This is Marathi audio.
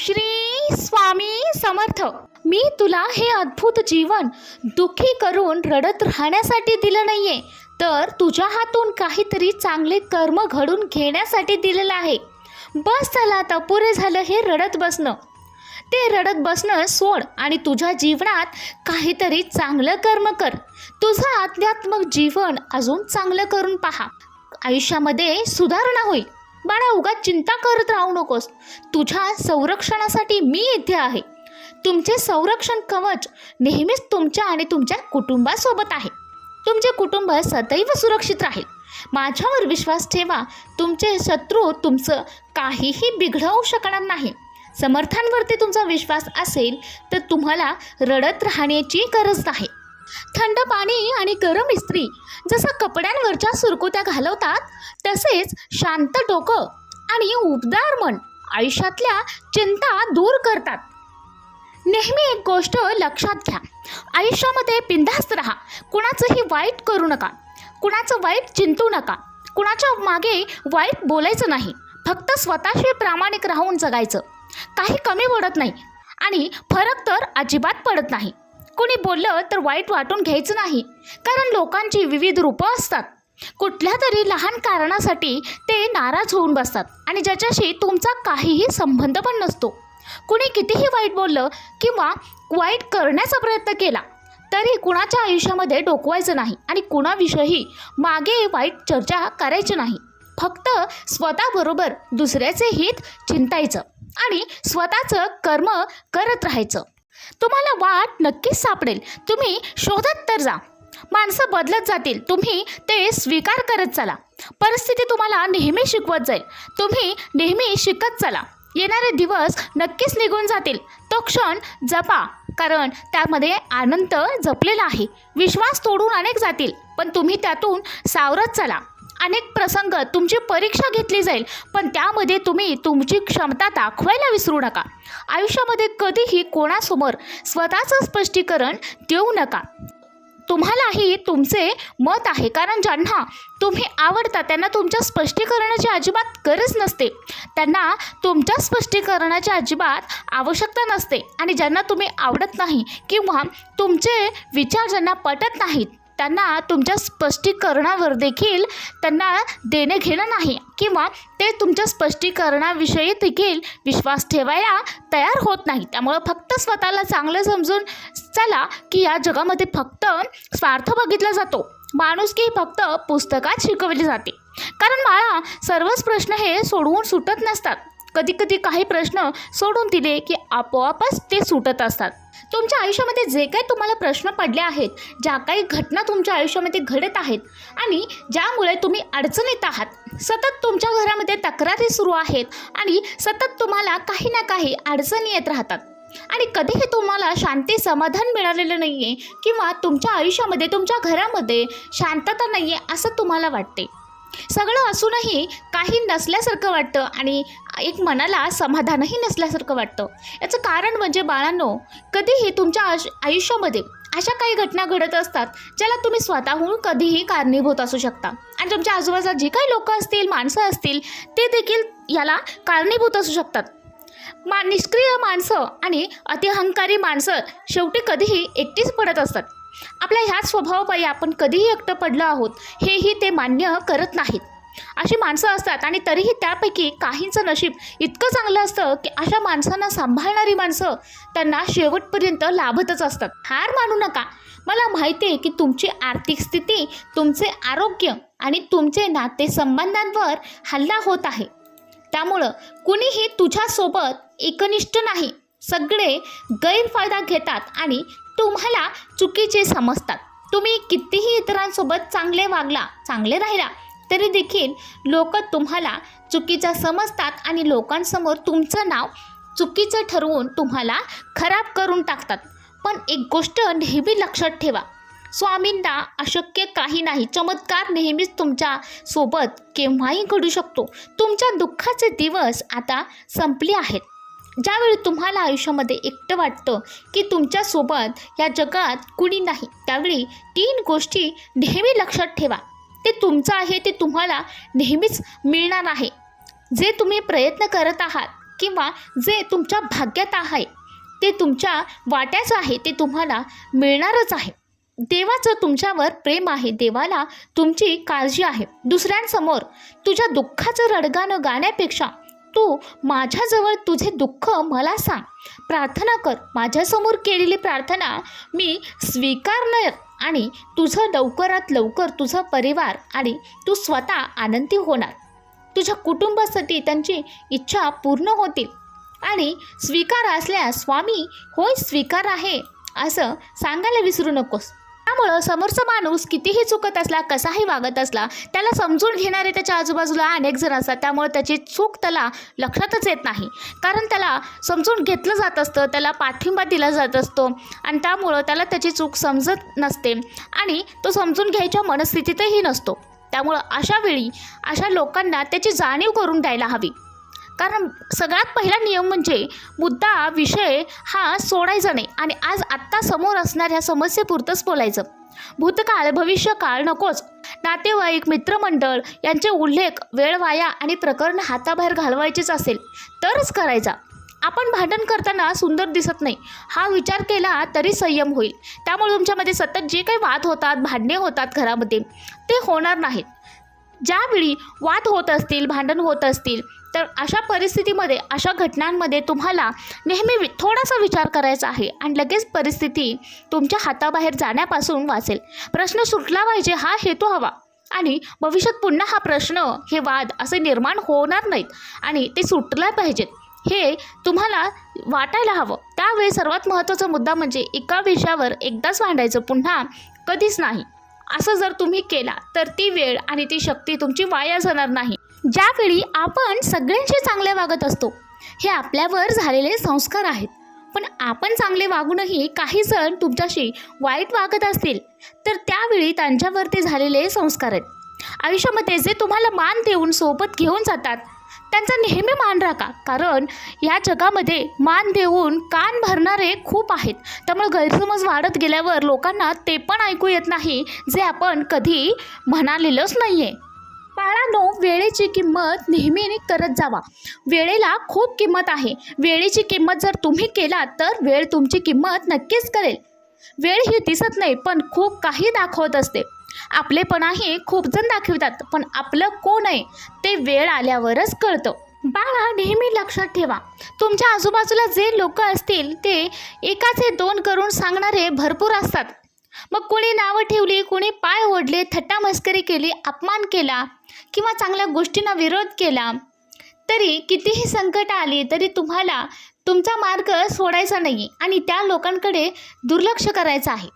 श्री स्वामी समर्थ. मी तुला हे अद्भुत जीवन दुःखी करून रडत राहण्यासाठी दिलं नाहीये. तर तुझ्या हातून काहीतरी चांगले कर्म घडून घेण्यासाठी दिलेलं आहे. बस चला आता पुरे झालं हे रडत बसणं. ते रडत बसणं सोड आणि तुझ्या जीवनात काहीतरी चांगलं कर्म कर. तुझं आध्यात्मक जीवन अजून चांगलं करून पहा. आयुष्यामध्ये सुधारणा होईल. बाळा उगाच चिंता करत राहू नकोस. तुझ्या संरक्षणासाठी मी इथे आहे. तुमचे संरक्षण कवच नेहमीच तुमच्या आणि तुमच्या कुटुंबासोबत आहे. तुमचे कुटुंब सदैव सुरक्षित राहील. माझ्यावर विश्वास ठेवा. तुमचे शत्रू तुमचं काहीही बिघडवू शकणार नाही. समर्थांवरती तुमचा विश्वास असेल तर तुम्हाला रडत राहण्याची गरज नाही. थंड पाणी आणि गरम इस्त्री जसं कपड्यांवरच्या सुरकुत्या घालवतात तसेच शांत डोकं आणि उबदार मन आयुष्यातल्या चिंता दूर करतात. नेहमी एक गोष्ट लक्षात घ्या. आयुष्यामध्ये बिंदास्त राहा. कुणाचंही वाईट करू नका. कुणाचं वाईट चिंतू नका. कुणाच्या मागे वाईट बोलायचं नाही. फक्त स्वतःशी प्रामाणिक राहून जगायचं. काही कमी पडत नाही आणि फरक तर अजिबात पडत नाही. कोणी बोललं तर वाईट वाटून घ्यायचं नाही. कारण लोकांची विविध रूपं असतात. कुठल्या तरी लहान कारणासाठी ते नाराज होऊन बसतात आणि ज्याच्याशी तुमचा काहीही संबंध पण नसतो. कुणी कितीही वाईट बोललं किंवा वाईट करण्याचा प्रयत्न केला तरी कुणाच्या आयुष्यामध्ये डोकवायचं नाही आणि कुणाविषयी मागे वाईट चर्चा करायची नाही. फक्त स्वतःबरोबर दुसऱ्याचे हित चिंतायचं आणि स्वतःचं कर्म करत राहायचं. तुम्हाला वाट नक्कीच सापडेल. तुम्ही शोधत तर जा. माणसं बदलत जातील. तुम्ही ते स्वीकार करत चला. परिस्थिती तुम्हाला नेहमी शिकवत जाईल. तुम्ही नेहमी शिकत चला. येणारे दिवस नक्कीच निघून जातील. तो क्षण जपा कारण त्यामध्ये आनंद जपलेला आहे. विश्वास तोडून अनेक जातील पण तुम्ही त्यातून सावरत चला. अनेक प्रसंग तुमची परीक्षा घेतली जाईल पण त्यामध्ये तुम्ही तुमची क्षमता दाखवायला विसरू नका. आयुष्यामध्ये कधीही कोणासमोर स्वतःचं स्पष्टीकरण देऊ नका. तुम्हालाही तुमचे मत आहे कारण ज्यांना तुम्ही आवडता त्यांना तुमच्या स्पष्टीकरणाची अजिबात गरज नसते. त्यांना तुमच्या स्पष्टीकरणाची अजिबात आवश्यकता नसते. आणि ज्यांना तुम्ही आवडत नाही किंवा तुमचे विचार ज्यांना पटत नाहीत त्यांना तुमच्या स्पष्टीकरणावर देखील त्यांना देणं घेणं नाही किंवा ते तुमच्या स्पष्टीकरणाविषयी देखील विश्वास ठेवायला तयार होत नाही. त्यामुळं फक्त स्वतःला चांगलं समजून चला की या जगामध्ये फक्त स्वार्थ बघितला जातो. माणूस की फक्त पुस्तकात शिकवली जाते. कारण बाळा सर्वच प्रश्न हे सोडवून सुटत नसतात. कधी कधी काही प्रश्न सोडून दिले की आपोआपच ते सुटत असतात. तुमच्या आयुष्यामध्ये जे काही तुम्हाला प्रश्न पडले आहेत ज्या काही घटना तुमच्या आयुष्यामध्ये घडत आहेत आणि ज्यामुळे तुम्ही अडचणीत आहात सतत तुमच्या घरामध्ये तक्रारी सुरू आहेत आणि सतत तुम्हाला काही ना काही अडचणी येत राहतात. आणि कधीही तुम्हाला शांती समाधान मिळालेलं नाही आहे किंवा तुमच्या आयुष्यामध्ये तुमच्या घरामध्ये शांतता नाही आहे असं तुम्हाला वाटते. सगळं असूनही काही नसल्यासारखं वाटतं आणि एक मनाला समाधानही नसल्यासारखं वाटतं. याचं कारण म्हणजे बाळांनो कधीही तुमच्या आश आयुष्यामध्ये अशा काही घटना घडत असतात ज्याला तुम्ही स्वतःहून कधीही कारणीभूत असू शकता. आणि तुमच्या आजूबाजूला जी काही लोकं असतील माणसं असतील ते देखील याला कारणीभूत असू शकतात. मा निष्क्रिय माणसं आणि अतिहंकारी माणसं शेवटी कधीही एकटीच पडत असतात. आपल्या ह्याच स्वभावापायी आपण कधीही एकटं पडलो आहोत हेही ते मान्य करत नाहीत. अशी माणसं असतात आणि तरीही त्यापैकी काहींचं नशीब इतकं चांगलं असतं की अशा माणसांना सांभाळणारी माणसं त्यांना शेवटपर्यंत लाभतच असतात. हार मानू नका. मला माहिती आहे की तुमची आर्थिक स्थिती तुमचे आरोग्य आणि तुमचे नातेसंबंधांवर हल्ला होत आहे. त्यामुळं कुणीही तुझ्यासोबत एकनिष्ठ नाही. सगळे गैरफायदा घेतात आणि तुम्हाला चुकीचे समजतात. तुम्ही कितीही इतरांसोबत चांगले वागला चांगले राहिला तरी देखील लोक तुम्हाला चुकीचं समजतात आणि लोकांसमोर तुमचं नाव चुकीचं ठरवून तुम्हाला खराब करून टाकतात. पण एक गोष्ट नेहमी लक्षात ठेवा. स्वामींना अशक्य काही नाही. चमत्कार नेहमीच तुमच्यासोबत केव्हाही घडू शकतो. तुमच्या दुःखाचे दिवस आता संपले आहेत. ज्यावेळी तुम्हाला आयुष्यामध्ये एकटं वाटतं की तुमच्यासोबत या जगात कुणी नाही त्यावेळी तीन गोष्टी नेहमी लक्षात ठेवा. ते तुमचं आहे ते तुम्हाला नेहमीच मिळणार आहे. जे तुम्ही प्रयत्न करत आहात किंवा जे तुमच्या भाग्यात आहे ते तुमच्या वाट्याचं आहे ते तुम्हाला मिळणारच आहे. देवाचं तुमच्यावर प्रेम आहे देवाला तुमची काळजी आहे. दुसऱ्यांसमोर तुझ्या दुःखाचं रडगाणं गाण्यापेक्षा तू माझ्याजवळ तुझे दुःख मला सांग. प्रार्थना कर. माझ्यासमोर केलेली प्रार्थना मी स्वीकारणार आणि तुझं लवकरात लवकर तुझं परिवार आणि तू स्वतः आनंदी होणार. तुझ्या कुटुंबासाठी त्यांची इच्छा पूर्ण होतील. आणि स्वीकार असल्यास स्वामी होय स्वीकार आहे असं सांगायला विसरू नकोस. त्यामुळं समोरचा माणूस कितीही चुकत असला कसाही वागत असला त्याला समजून घेणारे त्याच्या आजूबाजूला अनेक जण असतात. त्यामुळे त्याची चूक त्याला लक्षातच येत नाही. कारण त्याला समजून घेतलं जात असतं त्याला पाठिंबा दिला जात असतो आणि त्यामुळं त्याला त्याची चूक समजत नसते आणि तो समजून घ्यायच्या मनस्थितीतही नसतो. त्यामुळं अशा वेळी अशा लोकांना त्याची जाणीव करून द्यायला हवी. कारण सगळ्यात पहिला नियम म्हणजे मुद्दा विषय हा सोडायचा नाही. आणि आज आत्ता समोर असणाऱ्या समस्येपुरतंच बोलायचं. भूतकाळ भविष्यकाळ नकोच. नातेवाईक मित्रमंडळ यांचे उल्लेख वेळ वाया आणि प्रकरण हाताबाहेर घालवायचेच असेल तरच करायचा. आपण भांडण करताना सुंदर दिसत नाही. हा विचार केला तरी संयम होईल. त्यामुळे तुमच्यामध्ये सतत जे काही वाद होतात भांडणे होतात घरामध्ये ते होणार नाहीत. ज्यावेळी वाद होत असतील भांडण होत असतील तर अशा परिस्थितीमध्ये अशा घटनांमध्ये तुम्हाला नेहमी थोडासा विचार करायचा आहे आणि लगेच परिस्थिती तुमच्या हाताबाहेर जाण्यापासून वाचेल. प्रश्न सुटला पाहिजे हा हेतू हवा. आणि भविष्यात पुन्हा हा प्रश्न हे वाद असे निर्माण होणार नाहीत आणि ते सुटला पाहिजेत हे तुम्हाला वाटायला हवं. त्यावेळी सर्वात महत्त्वाचा मुद्दा म्हणजे एका विषयावर एकदाच मांडायचं पुन्हा कधीच नाही. असं जर तुम्ही केला तर ती वेळ आणि ती शक्ती तुमची वाया जाणार नाही. ज्यावेळी आपण सगळ्यांशी चांगले वागत असतो हे आपल्यावर झालेले संस्कार आहेत. पण आपण चांगले वागूनही काही जण तुमच्याशी वाईट वागत असतील तर त्यावेळी त्यांच्यावर ते झालेले संस्कार आहेत. आयुष्यामध्ये जे तुम्हाला मान देऊन सोबत घेऊन जातात त्यांचा नेहमी मान राखा कारण या जगामध्ये मान देऊन कान भरणारे खूप आहेत. त्यामुळे गैरसमज वाढत गेल्यावर लोकांना ते पण ऐकू येत नाही जे आपण कधी म्हणालेलंच नाही आहे बाळांनो वेळेची किंमत नेहमी करत जावा. वेळेला खूप किंमत आहे. वेळेची किंमत जर तुम्ही केलात तर वेळ तुमची किंमत नक्कीच करेल. वेळ ही दिसत नाही पण खूप काही दाखवत असते. आपलेपणाही खूप जण दाखवितात पण आपलं कोण आहे ते वेळ आल्यावरच कळतं. बाळा नेहमी लक्षात ठेवा. तुमच्या आजूबाजूला जे लोक असतील ते एकाचे दोन करून सांगणारे भरपूर असतात. मग कोणी नावं ठेवली कोणी पाय ओढले थट्टा मस्करी केली अपमान केला किंवा चांगल्या गोष्टींना विरोध केला तरी कितीही संकट आली तरी तुम्हाला तुमचा मार्ग सोडायचा नाही आणि त्या लोकांकडे दुर्लक्ष करायचं आहे.